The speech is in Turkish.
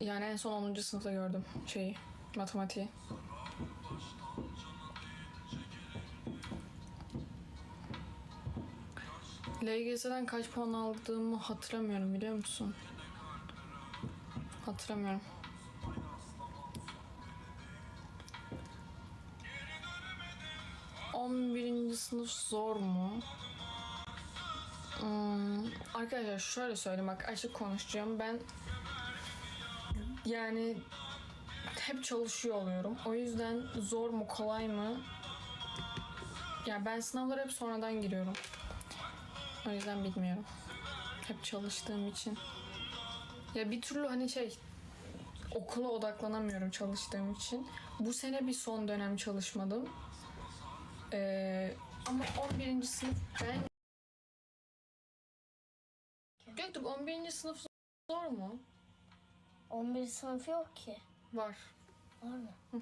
Yani en son 10. sınıfta gördüm şeyi, matematiği. LGS'den kaç puan aldığımı hatırlamıyorum biliyor musun? Hatırlamıyorum. On birinci sınıf zor mu? Hmm, arkadaşlar şöyle söyleyeyim bak açık konuşacağım. Ben yani hep çalışıyor oluyorum. O yüzden zor mu kolay mı? Ya ben sınavlara hep sonradan giriyorum. O yüzden bilmiyorum. Hep çalıştığım için. Ya bir türlü hani şey okula odaklanamıyorum çalıştığım için. Bu sene bir son dönem çalışmadım. Ee, ama 11. sınıf ben Göktürk 11. sınıf zor mu? 11 sınıf yok ki. Var. Var mı?